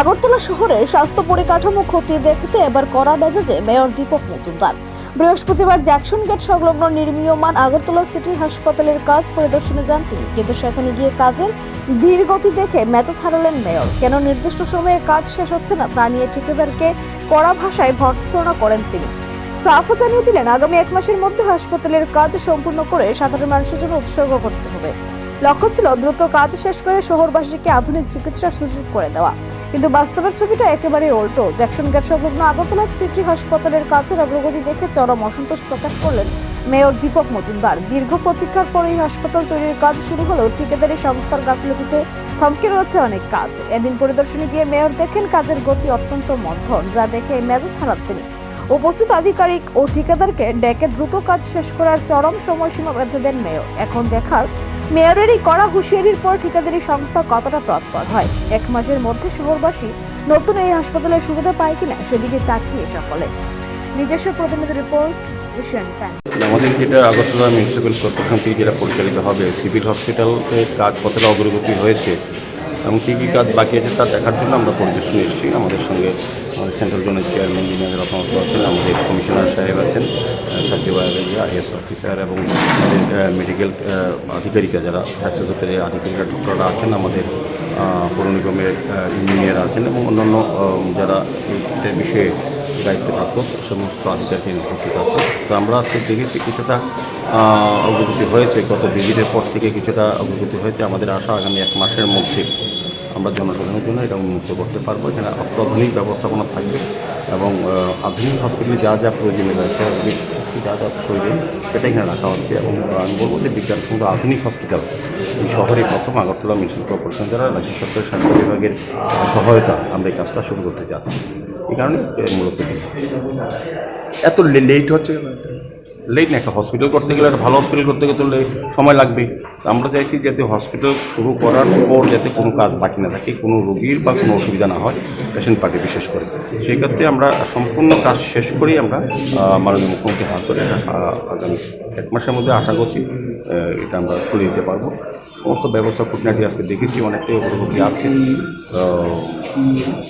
আগরতলা শহরের স্বাস্থ্য পরিকাঠামো খতিয়ে দেখতে এবার কড়া মেজাজে মেয়র দীপক মজুমদার। বৃহস্পতিবার জ্যাকসন গেট সংলগ্ন নির্মীয়মান আগরতলা সিটি হাসপাতালের কাজ পরিদর্শনে যান তিনি। কিন্তু সেখানে গিয়ে কাজের ধীর গতি দেখে মেজাজ ছাড়ালেন মেয়র। কেন নির্দিষ্ট সময়ে কাজ শেষ হচ্ছে না তা নিয়ে ঠিকাদারকে কড়া ভাষায় ভর্ৎসনা করেন তিনি। সাফও জানিয়ে দিলেন, আগামী এক মাসের মধ্যে হাসপাতালের কাজ সম্পূর্ণ করে সাধারণ মানুষের জন্য উৎসর্গ করতে হবে। লক্ষ্য ছিল দ্রুত কাজ শেষ করে শহরবাসীকে আধুনিক চিকিৎসার সুযোগ করে দেওয়া। কিন্তু বাস্তবের ছবিটা একেবারে উল্টো। জ্যাকসন গেট সংলগ্ন আগরতলা সিটি হাসপাতালের কাজের অগ্রগতি দেখে চরম অসন্তোষ প্রকাশ করলেন মেয়র দীপক মজুমদার। দীর্ঘ প্রতীক্ষার পর এই হাসপাতাল তৈরির কাজ শুরু হলেও ঠিকাদারি সংস্থার গাফিলতিতে থমকে রয়েছে অনেক কাজ। এদিন পরিদর্শনে গিয়ে মেয়র দেখেন কাজের গতি অত্যন্ত মন্থর যা দেখে মেজাজ হারান তিনি। উপস্থিত আধিকারিক ও ঠিকাদারকে ডেকে দ্রুত কাজ শেষ করার চরম সময়সীমা বেঁধে দেন মেয়র। এখন দেখার মেয়রের এই কড়া হুঁশিয়ারির পর ঠিকাদারি সংস্থা কতটা তৎপর হয়? এক মাসের মধ্যে শহরবাসী নতুন এই হাসপাতালের সুবিধা পায় কিনা সেদিকে তাকিয়ে সকলে। নিজস্ব প্রতিনিধি রিপোর্ট আমাদের যেটা আগরতলা মিউনিসিপ্যাল কর্পোরেশন থেকে যেটা পরিচালিত হবে, সিভিল হসপিটালের কাজ কতটা অগ্রগতি হয়েছে এবং কী কী কাজ বাকি আছে তা দেখার জন্য আমরা পরিদর্শনে এসেছি। আমাদের সঙ্গে আমাদের সেন্ট্রাল জোনের চেয়ারম্যান ইঞ্জিনিয়ার রতনত আছেন, আমাদের কমিশনার সাহেব আছেন সাকিব আইএস অফিসার এবং মেডিকেল আধিকারিকা যারা স্বাস্থ্য দপ্তরের আধিকারিকা ডক্টররা আছেন, আমাদের পৌর নিগমের ইঞ্জিনিয়ার আছেন এবং অন্যান্য যারা এই বিষয়ে দায়িত্বপ্রাপ্ত সমস্ত আধিকারিক উপস্থিত আছে তো আমরা আজকে দেখেছি কিছুটা অগ্রগতি হয়েছে। গত ভিজিটের পর থেকে কিছুটা অগ্রগতি হয়েছে। আমাদের আশা আগামী এক মাসের মধ্যে আমরা জনসাধারণের জন্য এটা উন্মুক্ত করতে পারব। এখানে অত্যাধুনিক ব্যবস্থাপনা থাকবে এবং আধুনিক হসপিটালে যা যা প্রয়োজনীয় রয়েছে যা যা প্রয়োজন, সেটা এখানে রাখা হচ্ছে এবং আমি বলব যে বিজ্ঞানসম্মত আধুনিক হসপিটাল এই শহরে প্রথম আগরতলা মিউনিসিপাল কর্পোরেশন দ্বারা রাজ্য সরকারের স্বাস্থ্য বিভাগের সহায়তা আমরা এই কাজটা শুরু করতে যাচ্ছি এই কারণে মূলত এত লেট হচ্ছে? লেট না, একটা হসপিটাল করতে গেলে একটা ভালো হসপিটাল করতে গেলে সময় লাগবে আমরা চাইছি যাতে হসপিটাল শুরু করার পর যাতে কোনো কাজ বাকি না থাকে, কোনো রোগীর বা কোনো অসুবিধা না হয় পেশেন্ট পার্টি বিশেষ করে। সেই ক্ষেত্রে আমরা সম্পূর্ণ কাজ শেষ করেই আমরা মাননীয় মুখ্যমন্ত্রী হাত ধরে আগামী এক মাসের মধ্যে আশা করছি আহ, এটা আমরা করে দিতে পারবো সমস্ত ব্যবস্থা খুঁটিনাটি আজকে দেখেছি অনেকটাই অগ্রগতি আছে তো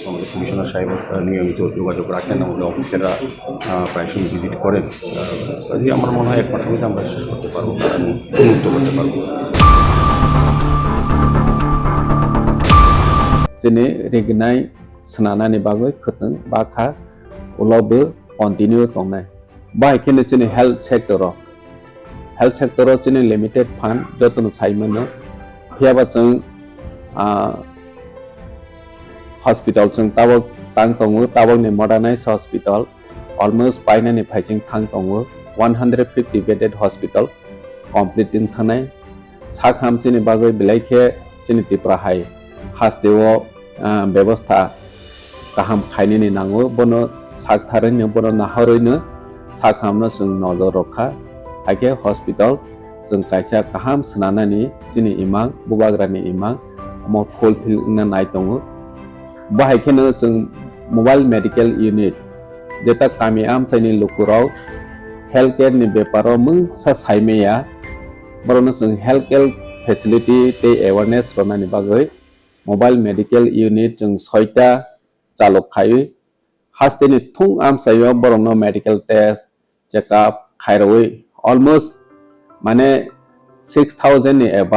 আমাদের কমিশনার সাহেব আহ, নিয়মিত যোগাযোগ রাখেন আমাদের অফিসাররা আহ, প্রায় সময় ভিজিট করেন আহ, কাজেই আমার মনে হয় এক মাসের মধ্যে আমরা শেষ করতে পারবো এবং উন্মুক্ত করতে পারবো जोंनि रेगनाय सोनानानै बागै खोथों बाखा उलावबो कन्टिनिउ दंनाय बाहायखिनो जोंनि हेल्थ सेक्टराव हेल्थ सेक्टराव जोंनि लिमिटेड फान्ड जतन साइमोनो फैयाबा जों हस्पिटाल जों ताबक तां दङ ताबकनि मडार्नाइज हस्पिटाल अलमोस्ट बायनानै फाइजिं थां दङ one hundred fifty bedded hospital कमप्लिटिं थानाय साखाम जोंनि बागै बिलाइखे जोंनि टिप्राहाय हासदेवआव बेबस्था गाहाम खायनोनि नांगौ बनो सागथारैनो बनो नाहरैनो साखामनो जों नजर रखा हाइके हस्पिटाल जों कायसा गाहाम सोनानानै जोंनि इमां बुबाग्रानि इमां म फुलफिल नाय दङ बाहायखेनो जों मबाइल मेडिकेल इउनिट जेटा कामि आमसाइनि लुकुराव हेल्थ केयारनि बेपाराव मुं सा साइमेया बरनो जों हेल्थ केयार फेसिलिटि ते एवारनेस रनानि बागै मबाइल मेडिकेल इउनिट जों सयटा चालक खायो हास्तेनि थुं आमसायाव बरंनो मेडिकेल टेस्ट चेकआप खायरवै ऑलमोस्ट माने सिक्स थाउज़ेंड एब